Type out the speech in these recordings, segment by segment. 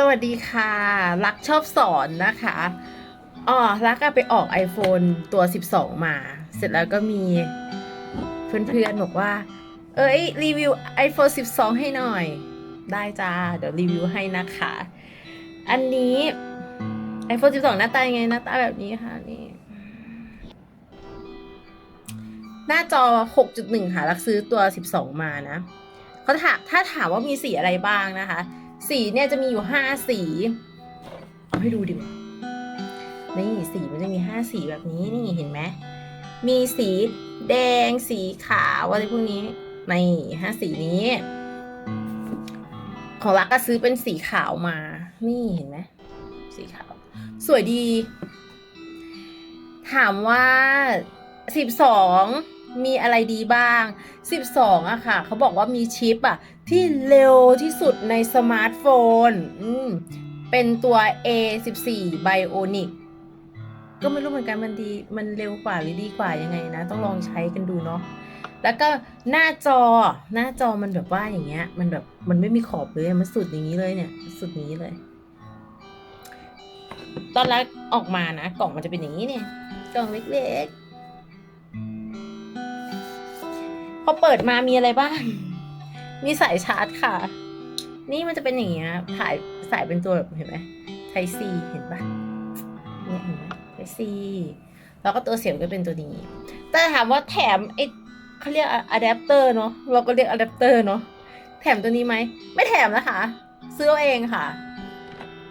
สวัสดีค่ะ รักชอบสอนนะคะอ๋อรักไปออก iPhone ตัว 12 มา เสร็จแล้วก็มีเพื่อนๆบอกว่า เอ้ย รีวิว iPhone 12 ให้หน่อย ได้จ้า เดี๋ยวรีวิวให้นะคะ อันนี้ iPhone 12 หน้าตายังไง หน้าตาแบบนี้ค่ะนี่ หน้าจอ 6.1 ค่ะ รักซื้อตัว 12 มานะเขาถามถ้าถามว่ามีสีอะไรบ้างนะคะ สีเนี่ยจะมีอยู่ห้าสี เอาให้ดูดีกว่านี่สีมันจะมีห้าสีแบบนี้นี่เห็นไหมมีสีแดงสีขาวอะไรพวกนี้ในห้าสีนี้ ของรักก็ซื้อเป็นสีขาวมา นี่เห็นไหมสีขาว สวยดี ถามว่าสิบสอง มีอะไรดีบ้าง 12อะค่ะ เขาบอกว่ามีชิปอะที่เร็วที่สุดในสมาร์ทโฟนอืมเป็นตัว A14 Bionic ก็ไม่รู้เหมือนกันมันดี มันเร็วกว่าหรือดีกว่ายังไงนะ ต้องลองใช้กันดูเนาะ แล้วก็หน้าจอ หน้าจอมันแบบว่าอย่างเงี้ย มันแบบ มันไม่มีขอบเลย มันสุดอย่างนี้เลยเนี่ย สุดนี้เลย ตอนแรกออกมานะ กล่องมันจะเป็นอย่างนี้เนี่ย กล่องเล็กๆ พอเปิดมามีอะไรบ้าง มีสายชาร์จค่ะ นี่มันจะเป็นอย่างเงี้ยถ่ายสายเป็นตัวแบบเห็นไหมไทซีเห็นปะเนี่ยเห็นไหมไทซีแล้วก็ตัวเสียบก็เป็นตัวนี้ แต่ถามว่าแถมไอ้เขาเรียกอะแดปเตอร์เนาะเราก็เรียกอะแดปเตอร์เนาะแถมตัวนี้ไหม ไม่แถมนะคะ ซื้อเอาเองค่ะ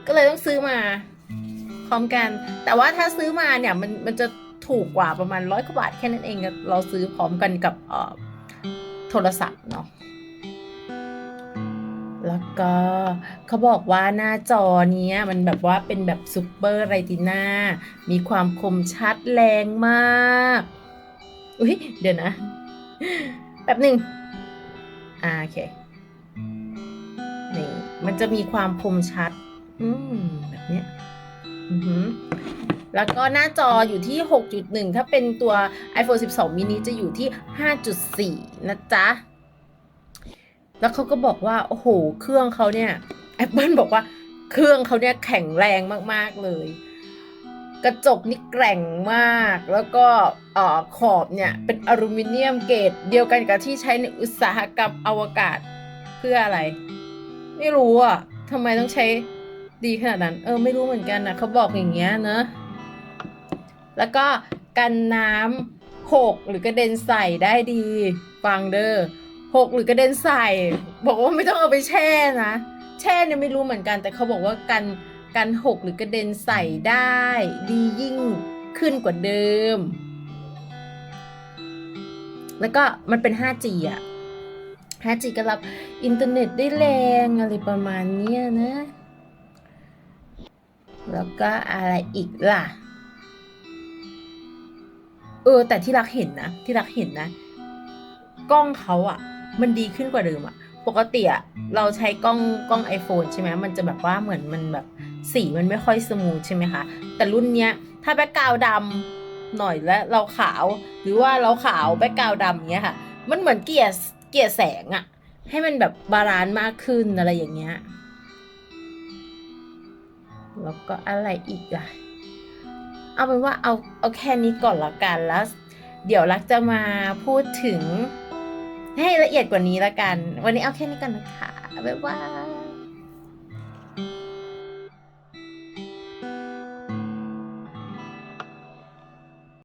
ก็เลยต้องซื้อมาพร้อมกัน แต่ว่าถ้าซื้อมาเนี่ยมันมันจะถูกกว่าประมาณร้อยกว่าบาทแค่นั้นเองเราซื้อพร้อมกันกับอ่อโทรศัพท์เนาะแล้วก็เขาบอกว่าหน้าจอเนี้ยมันแบบว่าเป็นแบบซูเปอร์ไรติน่ามีความคมชัดแรงมาก อุ้ยเดี๋ยวนะแป๊บหนึ่งอ่าโอเค นี่ มันจะมีความคมชัด อืมแบบเนี้ย อือหือ แล้วก็หน้าจออยู่ที่ 6.1 ถ้าเป็นตัว iPhone 12 mini จะอยู่ที่ 5.4 นะจ๊ะ แล้วเขาก็บอกว่า โอ้โห เครื่องเขาเนี่ย Apple บอกว่าเครื่องเขาเนี่ยแข็งแรงมาก ๆ เลย กระจกนี่แกร่งมาก แล้วก็เอ่อขอบเนี่ย เป็นอลูมิเนียมเกรดเดียวกันกับที่ใช้ในอุตสาหกรรมอวกาศเพื่ออะไร ไม่รู้อะทำไมต้องใช้ดีขนาดนั้น เออ ไม่รู้เหมือนกันนะเขาบอกอย่างเงี้ยเนอะ แล้วก็กันน้ำหกหรือกระเด็นใส่ได้ดีฟังเด้อหกหรือกระเด็นใส่ บอกว่าไม่ต้องเอาไปแช่นะ แช่เนี่ยไม่รู้เหมือนกัน แต่เขาบอกว่ากันกันหกหรือกระเด็นใส่ได้ ดียิ่งขึ้นกว่าเดิม แล้วก็มันเป็น 5G อะ 5G ก็รับอินเทอร์เน็ตได้แรงอะไรประมาณเนี้ยนะ แล้วก็อะไรอีกล่ะ เออ แต่ที่รักเห็นนะที่รักเห็นนะ กล้องเขาอะมันดีขึ้นกว่าเดิมอะปกติอะเราใช้กล้องกล้อง iPhone ใช่ไหมมันจะแบบว่าเหมือนมันแบบสีมันไม่ค่อยสมูทใช่ไหมคะ แต่รุ่นเนี้ย ถ้าแบ็กกราวดำหน่อยแล้วเราขาว หรือว่าเราขาวแบ็กกราวดำเงี้ยค่ะ มันเหมือนเกลี่ยเกลี่ยแสงอะให้มันแบบบาลานซ์มากขึ้นอะไรอย่างเงี้ยแล้วก็อะไรอีกล่ะ เอาเป็นว่าเอาเอาแค่นี้ก่อนละกันแล้ว เดี๋ยวรักจะมาพูดถึงให้ละเอียดกว่านี้ละกัน วันนี้เอาแค่นี้กันนะคะบ๊ายบาย